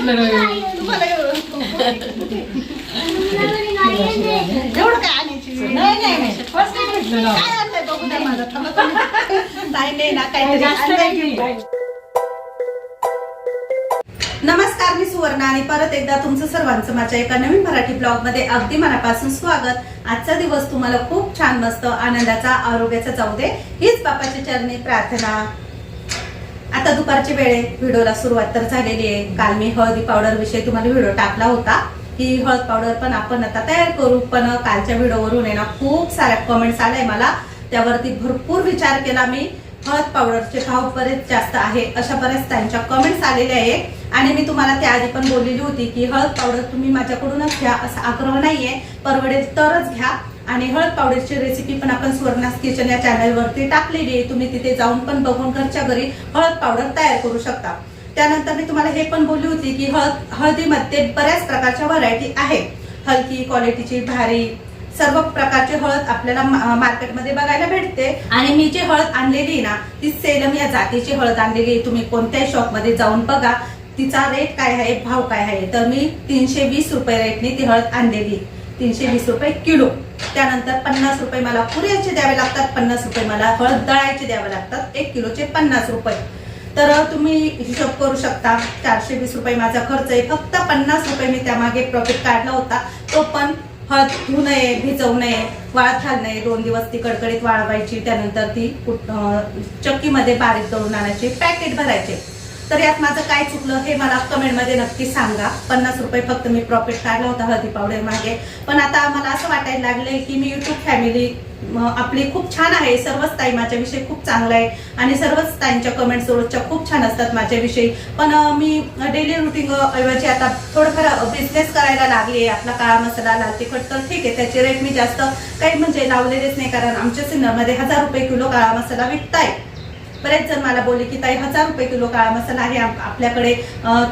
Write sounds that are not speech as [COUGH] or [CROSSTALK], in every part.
भेटलं नाही. तुम्हाला एवढं. एवढं काय आणायची नाही नाही नाही. फर्स्ट टाइम भेटलं ना. काय आणलंय बघू द्या माझं थांबा तुम्ही. नाही नाही ना काहीतरी जास्त आणलंय नाही. की. नमस्कार मी सुवर्णा आणि परत एकदा तुमचं सर्वांचं माझ्या एका नवीन मराठी ब्लॉगमध्ये अगदी मनापासून स्वागत. आजचा दिवस तुम्हाला खूप छान मस्त आनंदाचा आरोग्याचा जाऊ दे. हीच बापाच्या चरणी प्रार्थना. आता दुपारची वेळ आहे. व्हिडिओला सुरुवात तर झालेली आहे. काल मी हळदी पावडर विषयी तुम्हाला व्हिडिओ टाकला होता. की हळद पावडर पण आपण आता तयार करू. पण कालच्या व्हिडिओवरून आहे ना खूप साऱ्या कमेंट्स आल्या मला. त्यावरती भरपूर विचार केला मी. हळद पावडरचे भाव बरेच जास्त आहे अशा बऱ्याच त्यांच्या कमेंट्स आलेल्या आहे. आणि मी तुम्हाला त्याआधी पण बोललेली होती की हळद पावडर तुम्ही माझ्याकडूनच घ्या असा आग्रह नाहीये. परवडेल तरच घ्या. आणि हळद पावडरची रेसिपी पण आपण स्वर्णास किचन या चॅनलवरती टाकलेली आहे. तुम्ही तिथे जाऊन पण बघून घरच्या घरी हळद पावडर तयार करू शकता. त्यानंतर मी तुम्हाला हे पण बोलली होती की हळद हळदीमध्ये बऱ्याच प्रकारच्या व्हरायटी आहेत. हलकी क्वालिटीची भारी सर्व प्रकारची हळद आपल्याला मा- मार्केटमध्ये बघायला भेटते. आणि मी जी हळद आणलेली आहे ना ती सेलम या जातीची हळद आणलेली आहे. तुम्ही कोणत्याही शॉपमध्ये जाऊन बघा तिचा रेट काय आहे भाव काय आहे. तर मी तीनशे वीस रुपये रेटने ती हळद आणलेली तीनशे वीस रुपये किलो. त्यानंतर पन्नास रुपये मला पुऱ्याचे द्यावे लागतात पन्नास रुपये मला हळद दळायचे द्यावे लागतात एक किलोचे पन्नास रुपये. तर तुम्ही हिशोब करू शकता चारशे वीस रुपये माझा खर्च आहे. फक्त पन्नास रुपये मी त्यामागे प्रॉफिट काढला होता. तो पण हळद धुऊ नये भिजवू नये वाळत घाल नये. दोन दिवस ती कडकडीत वाळवायची. त्यानंतर ती चक्कीमध्ये बारीक दळून आणायची पॅकेट भरायचे. तर यात माझं काय चुकलं हे मला कमेंटमध्ये नक्की सांगा. पन्नास रुपये फक्त मी प्रॉफिट काढला होता हळदी पावडर मागे. पण आता मला असं वाटायला लागलंय की मी युट्यूब फॅमिली आपली खूप छान आहे. सर्वच ताई माझ्याविषयी खूप चांगलं आहे. आणि सर्वच ताईंच्या कमेंट्स रोजच्या खूप छान असतात माझ्याविषयी. पण मी डेली रुटीन ऐवजी आता थोडंफार बिझनेस करायला लागली आहे आपला काळा मसाला लाल तिखट तर ठीक आहे त्याचे रेट मी जास्त काही म्हणजे लावलेलेच नाही. कारण आमच्या सिन्नरमध्ये हजार रुपये किलो काळा मसाला विकताय बरेच जण मला बोलले की ताई हजार रुपये किलो काळा मसाला आहे आपल्याकडे.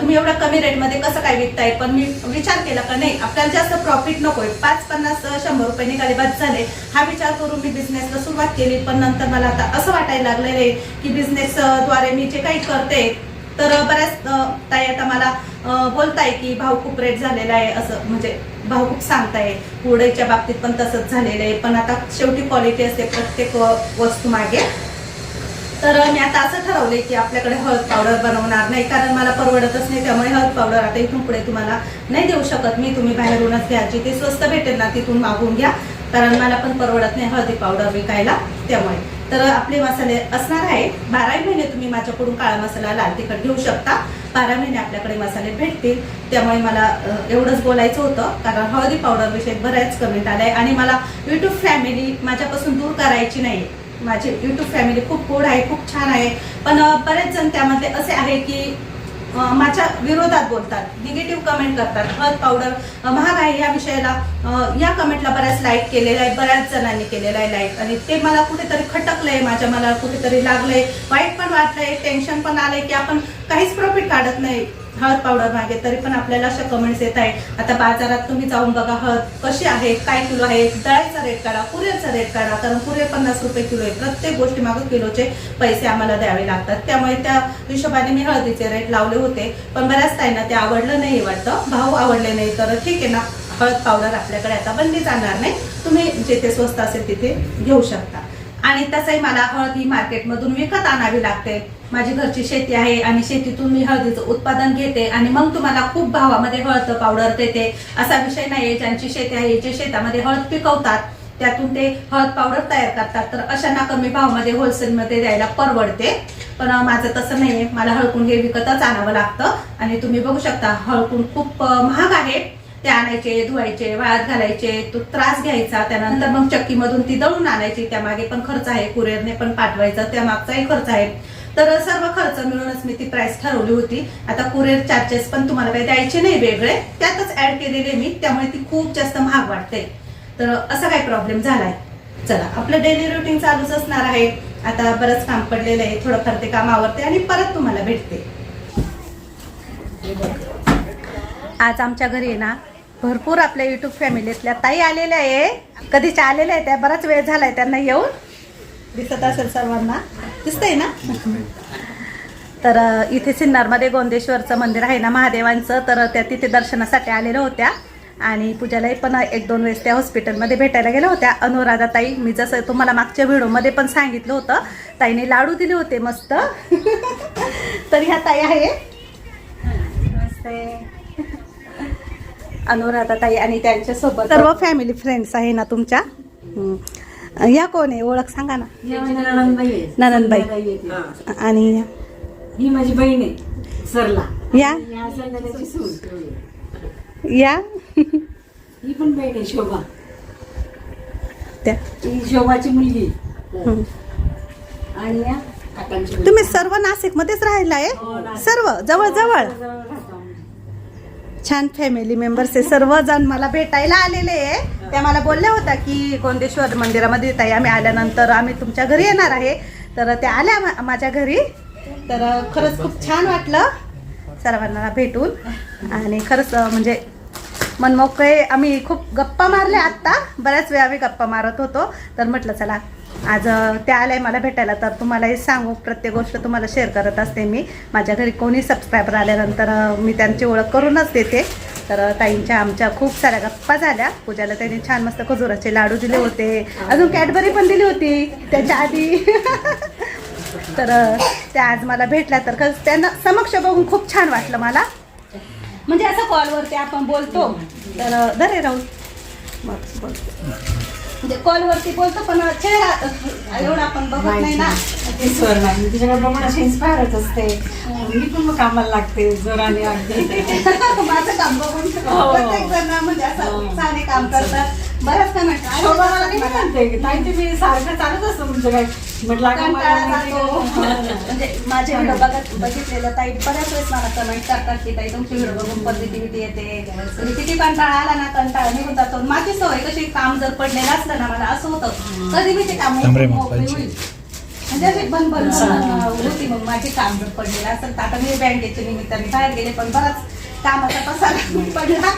तुम्ही एवढ्या कमी रेटमध्ये कसं काय विकताय? पण मी विचार केला का नाही आपल्याला जास्त प्रॉफिट नकोय. पाच पन्नास शंभर रुपये निघाले बाद झाले. हा विचार करून मी बिझनेसला सुरुवात केली पण नंतर मला आता असं वाटायला लागलेलं आहे की बिझनेसद्वारे मी जे काही करते तर बऱ्याच ताई आता मला बोलताय की भाव खूप रेट झालेला आहे असं म्हणजे भाव खूप सांगताय. कुरडईच्या बाबतीत पण तसंच झालेलं आहे. पण आता शेवटी क्वालिटी असते प्रत्येक वस्तू मागे तर मी आता असं ठरवलंय की आपल्याकडे हळद पावडर बनवणार नाही कारण मला परवडतच नाही त्यामुळे हळद पावडर आता इथून पुढे तुम्हाला नाही देऊ शकत मी. तुम्ही बाहेरूनच घ्यायची ते स्वस्त भेटेल ना तिथून मागून घ्या. कारण मला पण परवडत नाही हळदी पावडर विकायला त्यामुळे. तर आपले मसाले असणार आहे. बाराही महिने तुम्ही माझ्याकडून काळा मसाला लाल तिखट घेऊ शकता. बारा महिने आपल्याकडे मसाले भेटतील. त्यामुळे मला एवढंच बोलायचं होतं. कारण हळदी पावडर विषयी बऱ्याच कमेंट आलाय आणि मला युट्यूब फॅमिली माझ्यापासून दूर करायची नाही माझी यूट्यूब फॅमिली खूप गोड आहे खूप छान आहे. पण बरेच जण त्यामध्ये असे आहे की माझ्या विरोधात बोलतात निगेटिव्ह कमेंट करतात. हळद पावडर महाग आहे या विषयाला. या कमेंटला बऱ्याच लाईक केलेला आहे बऱ्याच जणांनी केलेला आहे लाईक आणि ते मला कुठेतरी खटकलंय माझ्या मला कुठेतरी लागलंय. वाईट पण वाटलंय टेन्शन पण आलंय की आपण काहीच प्रॉफिट काढत नाही. हळद पावडर मागे तरी पण आपल्याला अशा कमेंट्स येत आहे आता बाजारात तुम्ही जाऊन बघा हळद कशी आहे काय किलो आहे डाळीचा रेट काढा कुरिअरचा रेट काढा कारण कुरिअर पन्नास रुपये किलो आहे. प्रत्येक गोष्टी मागे किलोचे पैसे आम्हाला द्यावे लागतात. त्यामुळे त्या हिशोबाने मी हळदीचे रेट लावले होते. पण बऱ्याच ताईंना ते आवडलं नाही वाटतं. भाव आवडले नाही. तर ठीक आहे ना हळद पावडर आपल्याकडे आता बंदी जाणार नाही. तुम्ही जिथे स्वस्त असेल तिथे घेऊ शकता. आणि तसंही मला हळदी मार्केटमधून विकत आणावी लागते. माझी घरची शेती आहे आणि शेतीतून मी हळदीचं उत्पादन घेते आणि मग तुम्हाला खूप भावामध्ये हळद पावडर देते. असा विषय नाही ज्यांची शेती आहे जे शेतामध्ये हळद पिकवतात त्यातून ते हळद पावडर तयार करतात. तर अशांना कमी भावामध्ये होलसेलमध्ये द्यायला परवडते. पण माझं तसं नाहीये. मला हळकून हे विकतच आणावं लागतं. आणि तुम्ही बघू शकता हळकून खूप महाग आहे. ते आणायचे धुवायचे वाळत घालायचे तो त्रास घ्यायचा. त्यानंतर मग चक्कीमधून ती दळून आणायची. त्यामागे पण खर्च आहे कुरिअरने पण पाठवायचा त्या मागचाही खर्च आहे. तर सर्व खर्च मिळूनच मी ती प्राइस ठरवली होती. आता कुरिअर चार्जेस पण तुम्हाला काही द्यायचे नाही वेगळे. त्यातच ऍड केलेले मी त्यामुळे ती खूप जास्त महाग वाटते. तर असा काही प्रॉब्लेम झालाय. चला आपलं डेली रुटीन चालूच असणार आहे. आता बरंच काम पडलेलं आहे थोडंफार ते काम आवडते आणि परत तुम्हाला भेटते. आज आमच्या घरी आहे ना भरपूर आपल्या युट्यूब फॅमिलीतल्या ताई आलेल्या आहे. कधीच्या आलेल्या आहे त्या बराच वेळ झालाय त्यांना येऊन. दिसत असेल सर्वांना. दिसतंय ना? [LAUGHS] तर इथे सिन्नरमध्ये गोंदेश्वरचं मंदिर आहे ना महादेवांचं. तर त्या तिथे दर्शनासाठी आलेल्या होत्या. आणि पूजालाही पण एक दोन वेळेस त्या हॉस्पिटलमध्ये भेटायला गेल्या होत्या. अनुराधा ताई मी जसं तुम्हाला मागच्या व्हिडिओमध्ये पण सांगितलं होतं ताईने लाडू दिले होते मस्त. [LAUGHS] तर ह्या ताई आहे. नमस्ते. अनुराधा ताई आणि त्यांच्यासोबत. सर्व फॅमिली फ्रेंड्स आहे ना तुमच्या. या कोण आहे? ओळख सांगा ना. ननंदबाई आणि ही माझी बहीण आहे सरला. या? या ही पण बहीण आहे शोभा. त्या. ही शोभाची मुलगी. आणि या काकांची मुलगी. तुम्ही सर्व नाशिक मध्येच राहिला आहे हो. सर्व जवळ जवळ. छान फॅमिली मेंबर्स आहे. सर्वजण मला भेटायला आलेले आहे. त्या मला बोलल्या होत्या की गोंदेश्वर मंदिरामध्ये ताई आम्ही आल्यानंतर आम्ही तुमच्या घरी येणार आहे. तर त्या आल्या मा- माझ्या घरी. तर खरंच खूप छान वाटलं. सर्वांना भेटून. आणि खरंच म्हणजे मनमोकळे आम्ही खूप गप्पा मारल्या आत्ता. बऱ्याच वेळा आम्ही गप्पा मारत होतो. तर म्हटलं चला आज त्या आल्या मला भेटायला तर तुम्हालाही सांगू प्रत्येक गोष्ट तुम्हाला शेअर करत असते मी. माझ्या घरी कोणी सबस्क्रायबर आल्यानंतर मी त्यांची ओळख करूनच देते. तर ताईंच्या आमच्या खूप साऱ्या गप्पा झाल्या. पूजाला त्यांनी छान मस्त खजुराचे लाडू दिले होते. अजून कॅडबरी पण दिली होती त्याच्या आधी. [LAUGHS] तर त्या आज मला भेटल्या तर खरंच त्यांना समक्ष बघून खूप छान वाटलं मला. म्हणजे असं कॉलवरती आपण बोलतो. तर धरे राहू मग बोलतो. म्हणजे कॉलवरती बोलतो पण चेहरा एवढा आपण बघत नाही ना. ती स्वर नाही. तिच्याकडे बघून अशी इन्स्पायरच असते. मी पण मग कामाला लागते जोराने अगदी. [LAUGHS] माझं काम बघून. प्रत्येक जण म्हणजे असं हो. काम करतात. बरंच कमेंट शोभा मला नेहमी म्हणते. की ताई तुम्ही सारखं चालत असतं तुमचं काय? म्हटलं मला कंटाळा जातो. का? म्हणजे माझे व्हिडिओ बघत बघितलेलं ताई बऱ्याच वेळेस मला कमेंट करतात की ताई तुमचे व्हिडिओ बघून पॉझिटिव्हिटी येते. म्हणजे किती कंटाळा आला ना कंटाळा निघून जातो. माझी सवय कशी काम जर पडलेलं असलं ना मला असं होतं. कधी मी ते काम मोकळी मापायची. होईल. म्हणजे अशी बन बन होती मग माझी काम जर पडलेलं असेल तर आता मी बँकेच्या निमित्ताने बाहेर गेले पण बराच कामाचा पसारा पडला.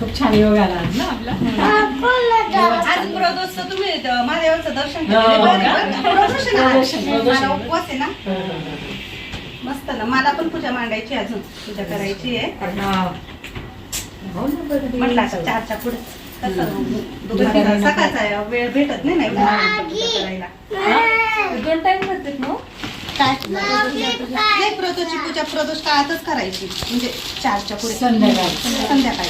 खूप छान योग आला आज ना आपला. आज प्रदोषचं तुम्ही महादेवाचं दर्शन हो, हो. मला उपवास आहे ना. मस्त ना. मला पण पूजा मांडायची अजून. पूजा करायची आहे. हो. म्हटलं आता चारच्या पुढे. सकाळचा आहे, वेळ भेटत नाही ना करायला. दोन टाइम करतात ना काय? नाही प्रदोषची पूजा प्रदोष काळातच करायची. म्हणजे चारच्या पुढे. संध्याकाळी. संध्याकाळी.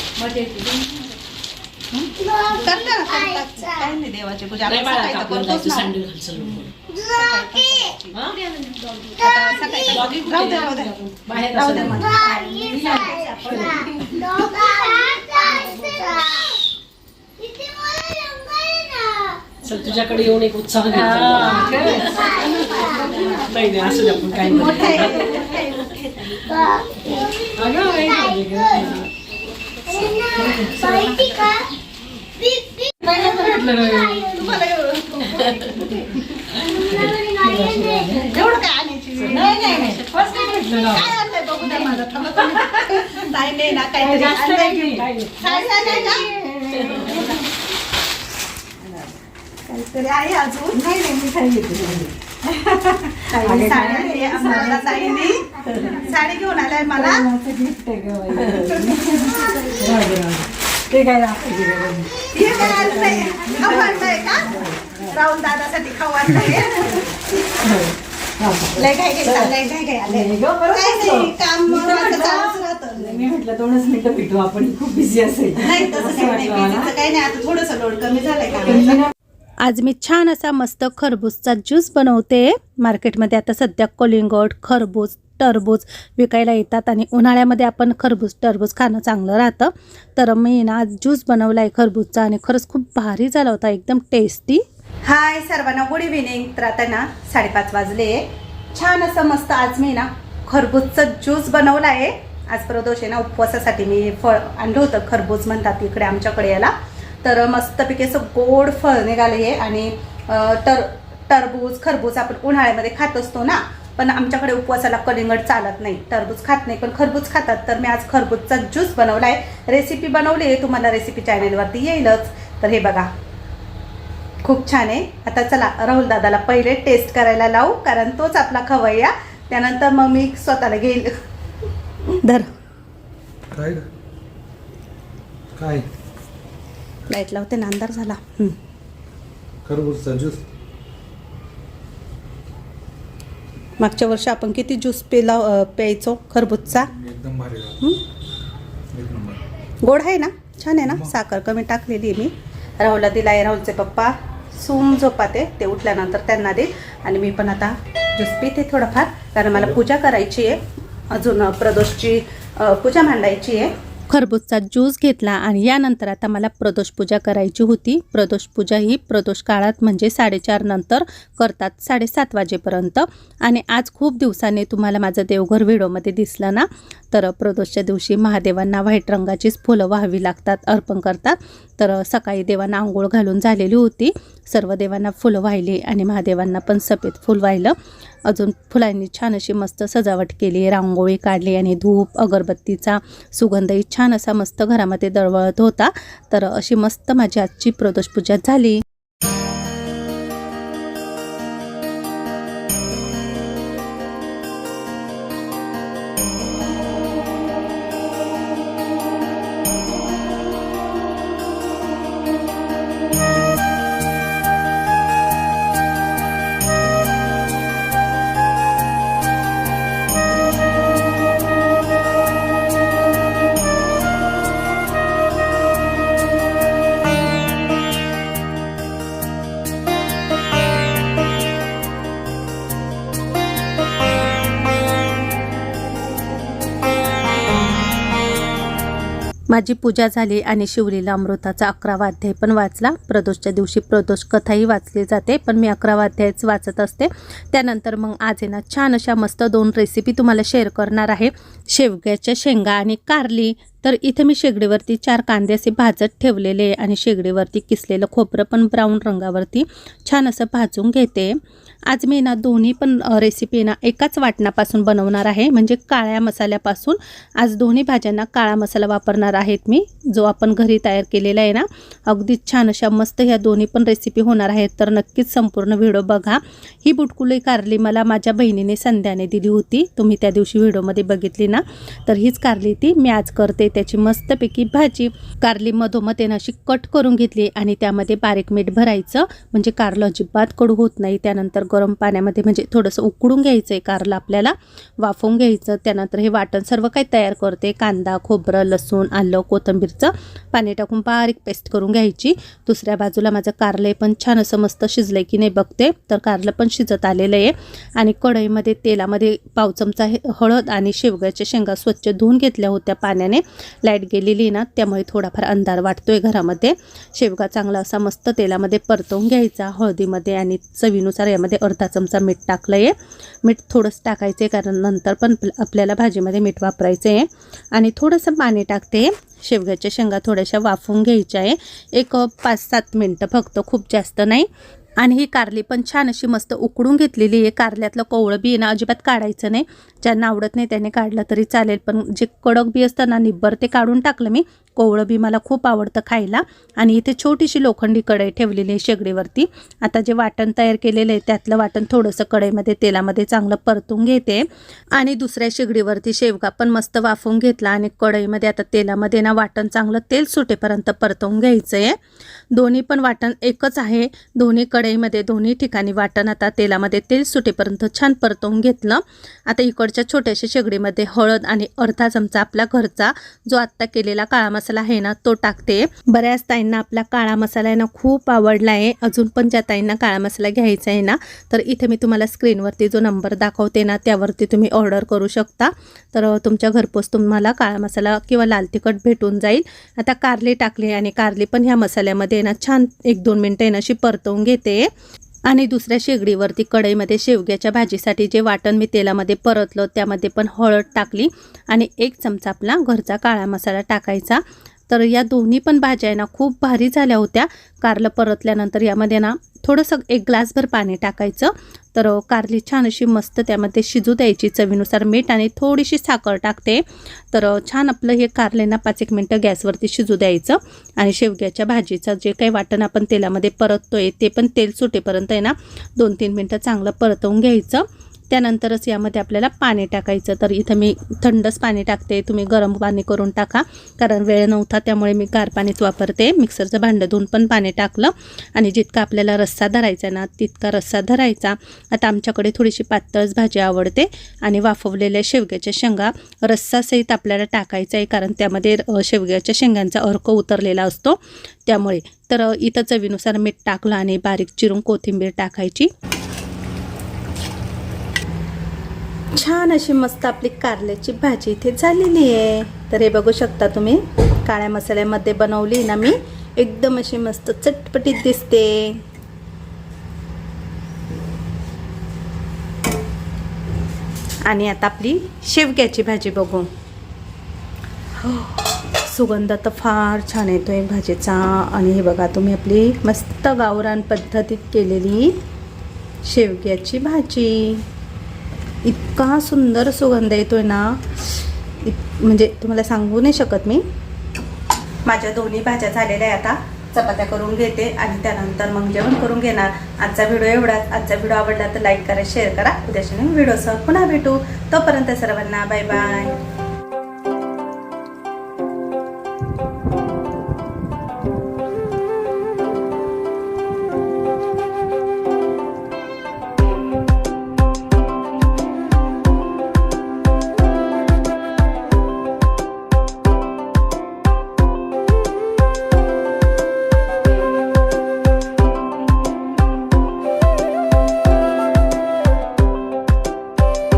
हं? करता ना करतात काय नाही देवाची पूजा. आपण सकाळी तर करतोच ना. सकाळी पण करायची. आता सकाळी तर राहू दे राहू दे. बाहेर राहू दे असं मला. चल तुझ्याकडे येऊन एक उत्साह. नाही नाही असू आपण काय एवढं काय आणायची नाही नाही नाही फर्स्ट काय म्हटलं काय आणलंय बघू द्या मला नाही नाही ना काहीतरी जास्त आणलंय नाही की. काहीतरी आहे अजून नाही नाही मी काही साडी आणली आहे. आम्हाला ताईने साडी घेऊन आलाय मला. गिफ्ट. ते काय राहुल दादासाठी खाऊ. लय काय आलंय काम चालूच राहतं. मी म्हटलं दोनच मिनिटं भेटू आपण खूप बिझी असेल. नाही तसं असं काही नाही. वाटलं मला. बिझीचं काही नाही. आता थोडंसं लोड कमी झालंय का? आज मी छान असा मस्त खरबूजचा ज्यूस बनवते. मार्केटमध्ये आता सध्या कोलिंगट खरबूज टरबूज विकायला येतात आणि उन्हाळ्यामध्ये आपण खरबूज टरबूज खाणं चांगलं राहतं. तर मी ना आज ज्यूस बनवला आहे खरबूजचा आणि खरंच खूप भारी झाला होता एकदम टेस्टी हाय सर्वांना गुड इव्हिनिंग तर आता ना साडेपाच वाजले. छान असं मस्त आज मी ना खरबूजचा ज्यूस बनवला आहे. आज प्रदोष आहे ना उपवासासाठी मी फळ आणलं होतं. खरबूज म्हणतात इकडे आमच्याकडे याला. तर मस्तपैकी असं गोड फळ निघालं आहे आणि तर टरबूज खरबूज आपण उन्हाळ्यामध्ये खात असतो ना पण आमच्याकडे उपवासाला कलिंगड चालत नाही. टरबूज खात नाही पण खरबूज खातात. तर मी आज खरबूजचा ज्यूस बनवला आहे रेसिपी बनवली आहे तुम्हाला रेसिपी चॅनेलवरती येईलच. तर हे बघा. खूप छान आहे. आता चला राहुल दादाला पहिले टेस्ट करायला लावू कारण तोच आपला खवय्या. त्यानंतर मग मी स्वतःला घेईल. धर. काय काय? लाइट लावते ना अंधार झाला. खरबूजचा ज्यूस. मागच्या वर्षी आपण किती ज्यूस पिला प्यायचो खरबूजचा? एकदम भारी गोड आहे ना? छान आहे ना? साखर कमी टाकलेली आहे मी. राहुलला दिलाय राहुलचे पप्पा सूम झोपाते. ते उठल्यानंतर त्यांना देईल आणि मी पण आता ज्यूस पिते थोडंफार. कारण मला पूजा करायची आहे. अजून प्रदोषची पूजा मांडायची आहे. खरबूजचा ज्यूस घेतला आणि यानंतर आता मला प्रदोष पूजा करायची होती. प्रदोष पूजा ही प्रदोष काळात म्हणजे साडेचार नंतर करतात साडेसात वाजेपर्यंत. आणि आज खूप दिवसाने तुम्हाला माझं देवघर व्हिडिओमध्ये दिसलं ना तर प्रदोषच्या दिवशी महादेवांना व्हाईट रंगाचीच फुलं व्हावी लागतात अर्पण करतात. तर सकाळी देवांना आंघोळ घालून झालेली होती. सर्व देवांना फुलं वाहिली आणि महादेवांना पण सफेद फुल वाहिलं. अजून फुलांनी छान अशी मस्त सजावट केली रांगोळी काढली आणि धूप अगरबत्तीचा सुगंधही छान असा मस्त घरामध्ये दळवळत होता. तर अशी मस्त माझी आजची प्रदोष पूजा झाली. माझी पूजा झाली आणि शिवलीला अमृताचा अकरावा अध्याय पण वाचला. प्रदोषच्या दिवशी प्रदोष कथाही वाचली जाते पण मी अकरावा अध्यायच वाचत असते. त्यानंतर मग आज आहे ना छान अशा मस्त दोन रेसिपी तुम्हाला शेअर करणार आहे. शेवग्याच्या शेंगा आणि कारली. तर इथे मी शेगडीवरती चार कांदे असे भाजत ठेवलेले आहे आणि शेगडीवरती किसलेलं खोबरं पण ब्राऊन रंगावरती छान असं भाजून घेते. आज मी ना दोन्ही पण रेसिपी ना एकाच वाटणापासून बनवणार आहे. म्हणजे काळ्या मसाल्यापासून. आज दोन्ही भाज्यांना काळा मसाला वापरणार आहेत मी. जो आपण घरी तयार केलेला आहे ना अगदीच छान अशा मस्त ह्या दोन्ही पण रेसिपी होणार आहेत. तर नक्कीच संपूर्ण व्हिडिओ बघा. ही बुटकुली कारली मला माझ्या बहिणीने संध्याने दिली होती. तुम्ही त्या दिवशी व्हिडिओमध्ये बघितली ना. तर हीच कारली ती मी आज करते. त्याची मस्तपैकी भाजी. कारली मधोमध येणं अशी कट करून घेतली आणि त्यामध्ये बारीक मीठ भरायचं. म्हणजे कारलं अजिबात कडू होत नाही. त्यानंतर गरम पाण्यामध्ये म्हणजे थोडंसं उकडून घ्यायचं आहे कारलं आपल्याला वाफवून घ्यायचं त्यानंतर हे वाटण सर्व काही तयार करते. कांदा खोबरं लसूण आलं कोथिंबीरचं पाणी टाकून बारीक पेस्ट करून घ्यायची. दुसऱ्या बाजूला माझं कारलं पण छान असं मस्त शिजलं की नाही बघते तर कारलं पण शिजत आलेलं आहे. आणि कढईमध्ये तेलामध्ये पाव चमचा हे- हळद आणि शेवग्याच्या शेंगा स्वच्छ धुवून घेतल्या होत्या पाण्याने. लाइट गेलेली आहे ना त्यामुळे थोडाफार अंधार वाटतोय घरामध्ये. शेवगा चांगला असा मस्त तेलामध्ये परतवून घ्यायचा हळदीमध्ये आणि चवीनुसार यामध्ये अर्धा चमचा मीठ टाकलं आहे मीठ थोडंसं टाकायचं आहे कारण नंतर पण आपल्याला भाजीमध्ये मीठ वापरायचं आहे आणि थोडंसं पाणी टाकते. शेवग्याच्या शेंगा थोड्याशा वाफवून घ्यायच्या आहे. एक पाच सात मिनटं फक्त खूप जास्त नाही. आणि ही कारली पण छान अशी मस्त उकडून घेतलेली आहे. कारल्यातलं कोवळं बी आहे ना अजिबात काढायचं नाही. ज्यांना आवडत नाही त्याने काढलं तरी चालेल. पण जे कडक बी असतं ना निब्बर ते काढून टाकलं मी कोवळं बी मला खूप आवडतं खायला. आणि इथे छोटीशी लोखंडी कढई ठेवलेली आहे शेगडीवरती. आता जे वाटण तयार केलेलं आहे त्यातलं वाटण थोडंसं कढईमध्ये तेलामध्ये चांगलं परतून घेते. आणि दुसऱ्या शेगडीवरती शेवगा पण मस्त वाफवून घेतला आणि कढईमध्ये आता तेलामध्ये ना वाटण चांगलं तेल सुटेपर्यंत परतवून घ्यायचं आहे दोन्ही पण वाटण एकच आहे. दोन्ही कढईमध्ये दोन्ही ठिकाणी वाटण आता तेलामध्ये तेल सुटेपर्यंत छान परतवून घेतलं. आता इकडच्या छोट्याशा शेगडीमध्ये हळद आणि अर्धा चमचा आपला घरचा जो आत्ता केलेला काळा मसाला आहे ना तो टाकते. बऱ्याच ताईंना आपला काळा मसाला आहे ना खूप आवडला आहे. अजून पण ज्या ताईंना काळा मसाला घ्यायचा आहे ना तर इथे मी तुम्हाला स्क्रीनवरती जो नंबर दाखवते ना त्यावरती तुम्ही ऑर्डर करू शकता. तर तुमच्या घरपोच तुम्हाला काळा मसाला किंवा लाल तिखट भेटून जाईल. आता कारली टाकली आणि कारली पण ह्या मसाल्यामध्ये ना छान एक दोन मिनटं आहे ना अशी परतवून घेते. आणि दुसऱ्या शेगडीवरती कढईमध्ये शेवग्याच्या भाजीसाठी जे वाटण मी तेलामध्ये परतलं त्यामध्ये पण हळद टाकली आणि एक चमचा आपला घरचा काळा मसाला टाकायचा. तर या दोन्ही पण भाज्या आहे ना खूप भारी झाल्या होत्या. कारलं परतल्यानंतर यामध्ये ना थोडंसं एक ग्लासभर पाणी टाकायचं. तर कारली छान अशी मस्त त्यामध्ये शिजू द्यायची चवीनुसार मीठ आणि थोडीशी साखर टाकते. तर छान आपलं हे कारले ना पाच एक मिनटं गॅसवरती शिजू द्यायचं. आणि शेवग्याच्या भाजीचं जे काही वाटण आपण तेलामध्ये परततोय ते पण तेल सुटेपर्यंत आहे ना दोन तीन मिनटं चांगलं परतवून घ्यायचं. त्यानंतरच यामध्ये आपल्याला पाणी टाकायचं. तर इथं मी थंडच पाणी टाकते. तुम्ही गरम पाणी करून टाका. कारण वेळ नव्हता त्यामुळे मी गार पाणीच वापरते. मिक्सरचं भांडं धुवून पण पाणी टाकलं. आणि जितका आपल्याला रस्सा धरायचा ना तितका रस्सा धरायचा. आता आमच्याकडे थोडीशी पातळच भाजी आवडते. आणि वाफवलेल्या शेवग्याच्या शेंगा रस्सासहित आपल्याला टाकायचं आहे. कारण त्यामध्ये शेवग्याच्या शेंगांचा अर्क उतरलेला असतो. त्यामुळे तर इथं चवीनुसार मीठ टाकलं आणि बारीक चिरून कोथिंबीर टाकायची. छान अशी मस्त आपली कारल्याची भाजी इथे झालेली आहे. तर हे बघू शकता तुम्ही काळ्या मसाल्यामध्ये बनवली ना मी एकदम अशी मस्त चटपटीत दिसते. आणि आता आपली शेवग्याची भाजी बघू. हो सुगंध तर फार छान येतोय भाजीचा. आणि हे बघा तुम्ही आपली मस्त गावरान पद्धतीत केलेली शेवग्याची भाजी. इतका सुंदर सुगंध येतोय ना. इत म्हणजे तुम्हाला सांगू नाही शकत मी. माझ्या दोन्ही भाज्या झालेल्या आहे आता. चपात्या करून घेते आणि त्यानंतर मग जेवण करून घेणार. आजचा व्हिडिओ एवढाच. आजचा व्हिडिओ आवडला तर लाईक करा शेअर करा. उद्याच्या व्हिडिओसह पुन्हा भेटू. तोपर्यंत सर्वांना बाय बाय